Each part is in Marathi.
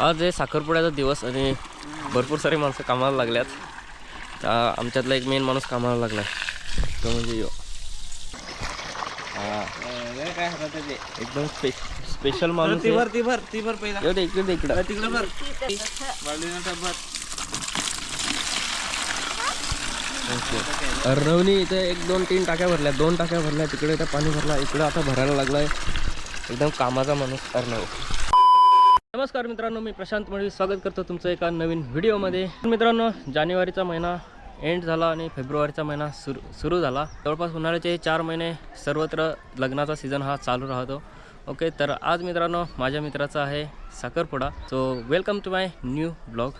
आज आहे साखरपुड्याचा दिवस आणि भरपूर सारी माणसं कामाला लागल्यात. तर आमच्यातला एक मेन माणूस कामाला लागला आहे तो म्हणजे यो. हा, एकदम स्पे स्पेशल माणूस ती. भर ती भर ती भर पहिला. येऊ दे इकडे तिकडे भर. अर्णवनी इथे एक दोन तीन टाक्या भरल्या. दोन टाक्या भरल्या. तिकडे इथं पाणी भरला. इकडे आता भरायला लागलाय. एकदम कामाचा माणूस. अर्णव नमस्कार मित्रांनो मी प्रशांत मळवी स्वागत करतो तुमचं एका नवीन व्हिडिओमध्ये. मित्रांनो जानेवारीचा महिना एंड झाला आणि फेब्रुवारीचा महिना सुरू सुरू झाला. जवळपास उन्हाळ्याचे चार महिने सर्वत्र लग्नाचा सीझन हा चालू राहतो. ओके तर आज मित्रांनो माझ्या मित्राचा आहे साखरपुडा. So welcome to my new blog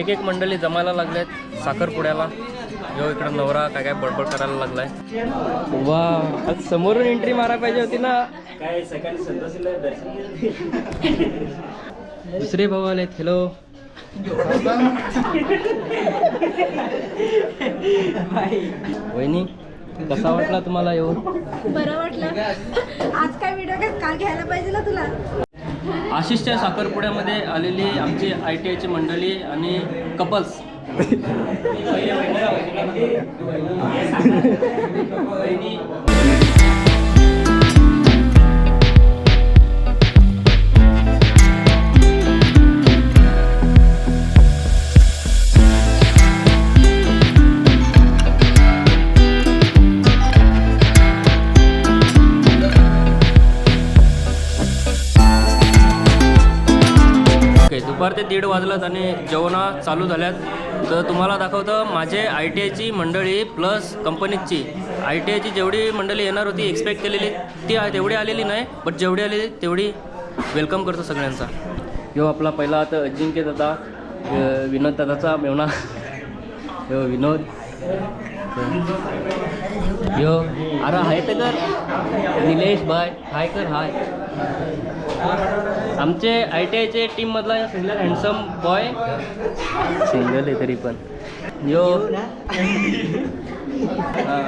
एक एक मंडळी जमायला लागलेत साखरपुड्याला जो इकडं नवरा काय काय बडबड करायला लागलाय. वा आज समोरून एंट्री मारा पाहिजे होती ना. काय सकाळी दुसरे भाऊ आलेत हॅलो वहिनी कसा वाटला तुम्हाला येऊन? बरं वाटलं. आज काय व्हिडिओ काय काल घ्यायला पाहिजे ना तुला? आशिषच्या साखरपुड्यामध्ये आलेली आमची आय टी आयची मंडळी आणि कपल्स. दुपार ते दीड वाजलात आणि जेवणा चालू झाल्यात. तर तुम्हाला दाखवतं माझे आय टी आयची मंडळी प्लस कंपनीची. आय टी आयची जेवढी मंडळी येणार होती एक्सपेक्ट केलेली ती तेवढी आलेली नाही बट जेवढी आलेली तेवढी वेलकम करतो सगळ्यांचा. यो आपला पहिला आता अजिंक्य दादा विनोद दादाचा मेवणा. यो विनोद. यो अरे हाय तर कर. निलेश बाय हाय कर हाय. आमचे आय टी आयचे टीममधला सगळ्यात हँडसम बॉय सिंगल आहे तरी पण. यो. हा.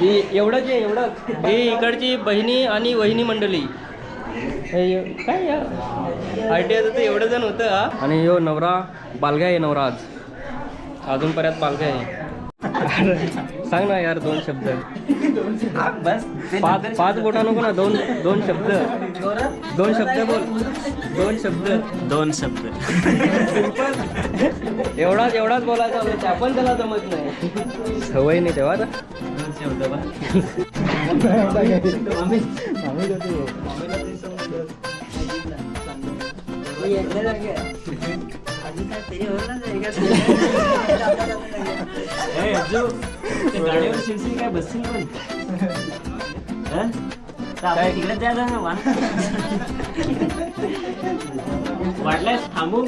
ही एवढंच आहे एवढंच. ही इकडची बहिणी आणि वहिनी मंडळी. यो- काय यार आय टी आयचं तर एवढं जण होतं हा. आणि यो नवरा बालगा आहे नवरा आज. अजूनपर्यंत बालगा आहे. सांग ना यार दोन शब्द बस पाच पाच बोटा नको ना दोन दोन शब्द दोन शब्द बोल दोन शब्द दोन शब्द एवढाच एवढाच बोलायचा होता पण त्याला जमत नाही सवय नाही तेव्हा आता. दोन शब्द गाडीवर शिरशील काय बसशील पण? हं? तर आपण तिकडे द्यायला ना वा. वाटल्यास थांबू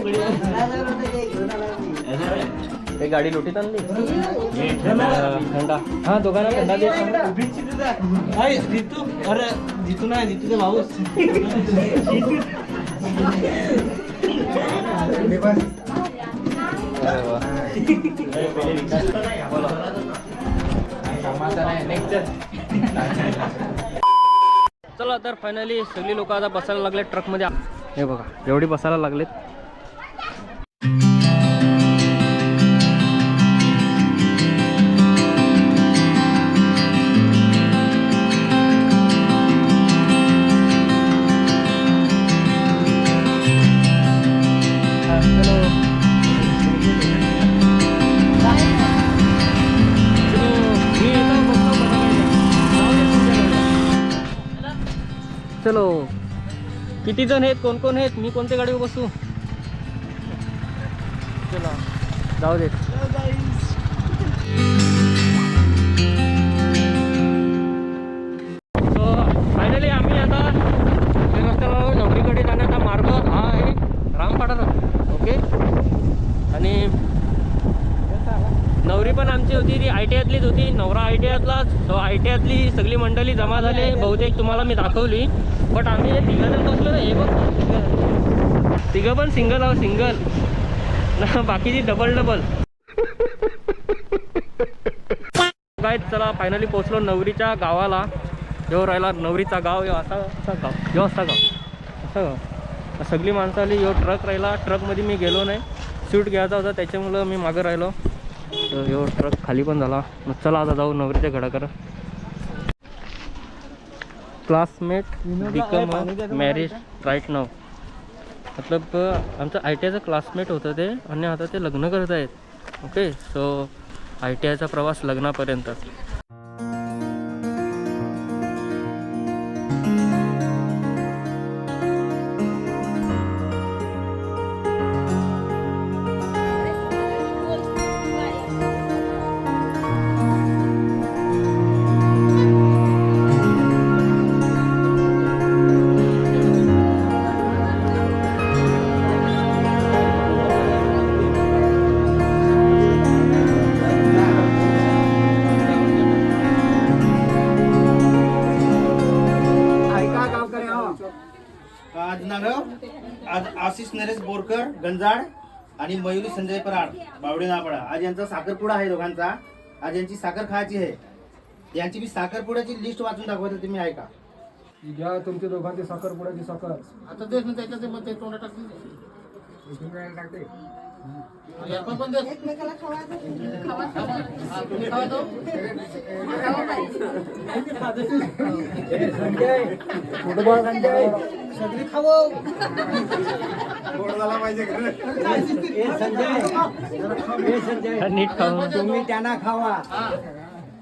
ते गाडी लोटीत आणली? थंडा हा दोघांना थंडा दे. अरे जितू नाही जितूचा भाऊच अरे वा. चला तर फायनली सगळी लोक आता बसायला लागले ट्रकमध्ये हे बघा एवढी बसायला लागलेत. गाडीला. चलो. किती जण आहेत? कोण कोण आहेत? मी कोणत्या गाडीवर बसू? चला. जाऊ देत सो तो आय टी आयतली सगळी मंडळी जमा झाली. बहुतेक तुम्हाला मी दाखवली. बट आम्ही हे तिघं जण बसलो ना हे बघ तिघं पण सिंगल आहो सिंगल ना बाकीची डबल डबल काय चला फायनली पोहोचलो नवरीच्या गावाला. यो राहिला नवरीचा गाव यो असा असा गाव यो असा गाव असा गाव. सगळी माणसं आली यो ट्रक राहिला. ट्रकमध्ये मी गेलो नाही. सूट घ्यायचा होता त्याच्यामुळं मी मागं राहिलो. तर यो ट्रक खाली पण झाला. मग चला आता जाऊ नवरीच्या घडाकर क्लासमेट बिकम मॅरिज राईट नाव मतलब आमचं आय टी आयचं क्लासमेट होतं ते आणि आता ते लग्न करत आहेत. ओके सो आय टी आयचा प्रवास लग्नापर्यंत. बोरकर गंजाड आणि मयुरी संजय पराड बावडे नापडा आज यांचा साखरपुडा आहे दोघांचा. आज यांची साखर खायची आहे. यांची मी साखरपुड्याची लिस्ट वाचून दाखवतो तुम्ही ऐका. घ्या तुमच्या दोघांची साखर पुढ्याची साखर. आता तेच ना त्याच्यात मग ते तोंडात टाकतील. टाकते. एकमेकाला खावा हा, तुम्ही खावा. तो. फुटबॉल संजय. सगळी खावं नीट खाऊन. तुम्ही त्यांना खावा.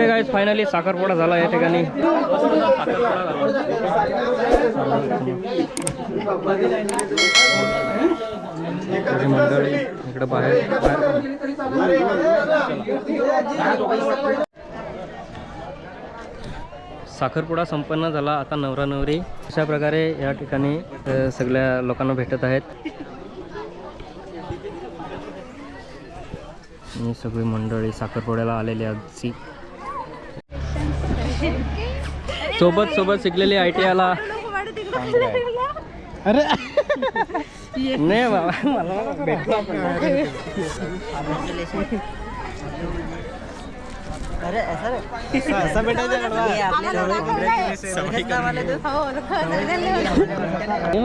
ओके काय फायनली साखरपुडा झाला या ठिकाणी. साखरपुडा मंडळी इकडे बाहेर बाहेर साखरपुडा संपन्न झाला आता नवरा नवरी अशा प्रकारे या ठिकाणी सगळ्या लोकांना भेटत आहेत. सगळी मंडळी साखरपुड्याला आलेली आजची सोबत सोबत शिकलेली आय टी आला अरे. नाही बाबा मला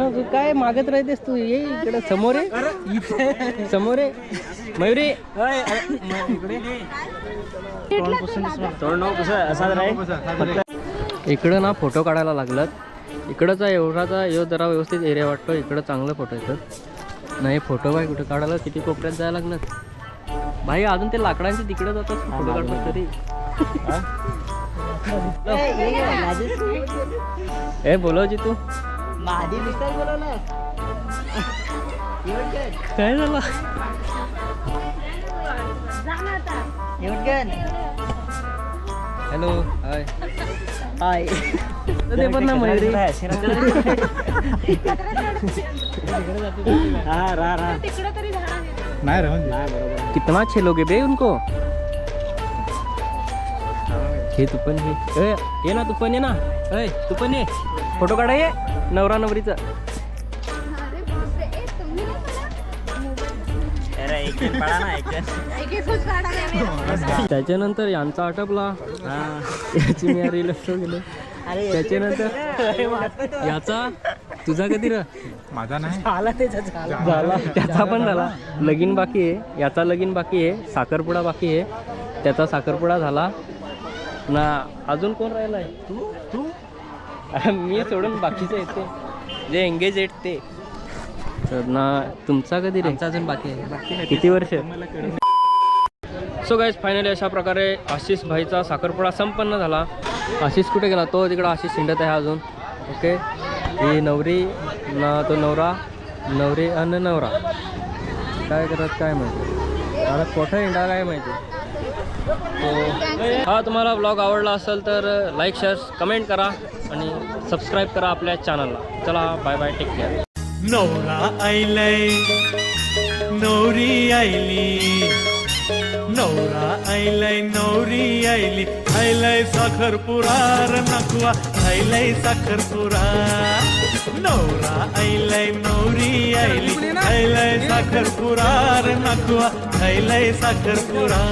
तू काय मागत राहतेस तू? ये इकडे समोर आहे समोर आहे मयुरी. इकडं ना फोटो काढायला लागलात. इकडचा एवढाचा यो जरा व्यवस्थित एरिया वाटतो इकडं चांगलं फोटो येतात नाही फोटो बाय कुठं काढायला किती कोपऱ्यात जायला लागलं? भाई अजून ते लाकडांचे तिकडे जातात फोटो काढतात तरी. ए बोलवची तू. काय झालं? Hello hi. हाय ते पण ना मयुरी कितना अच्छे लोग हैं बे उनको हे तू पण हे ए, ये ना तू पण ये ना ए तू पण ये फोटो काढा ये नवरा नवरीचा त्याच्यानंतर यांचा आटपला. याची मी रील गेलो त्याच्यानंतर याचा तुझा कधी र? माझा नाही. झाला त्याचा पण झाला. लगीन बाकी आहे. याचा लगीन बाकी आहे. साखरपुडा बाकी आहे. त्याचा साखरपुडा झाला. ना अजून कोण राहिलाय? तू? तू? मी सोडून बाकीचे येते जे एंगेज आहेत ते. तर ना तुमचा कधी रे? अजून बाकी आहे. किती वर्ष? सो गाईज फायनली अशा प्रकारे आशिष भाईचा साखरपुडा संपन्न झाला. आशिष कुठे गेला? तो तिकडं आशिष शिंडत आहे अजून. ओके ही नवरी ना तो नवरा नवरी आणि नवरा. काय करत काय माहिती? आता कोठं हिंडा काय माहिती? तो हा तुम्हाला ब्लॉग आवडला असेल तर लाईक शेअर कमेंट करा आणि सबस्क्राईब करा आपल्या चॅनलला चला बाय बाय टेक केअर नवरा आयलाय नवरी आयली. नवरा आयलाय नवरी आयली. साखर पुरार नकवा आयलाय साखरपुरा नवरा आयलाय नवरी आयली. साखर पुरार नकवा आयलाय साखरपुरा